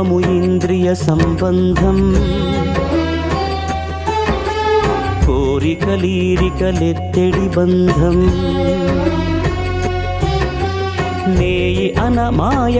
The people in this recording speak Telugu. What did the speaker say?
కామము ఇంద్రియ సంబంధం. కోరికలీరికలెత్తెడి బంధం. నేయి అనమాయ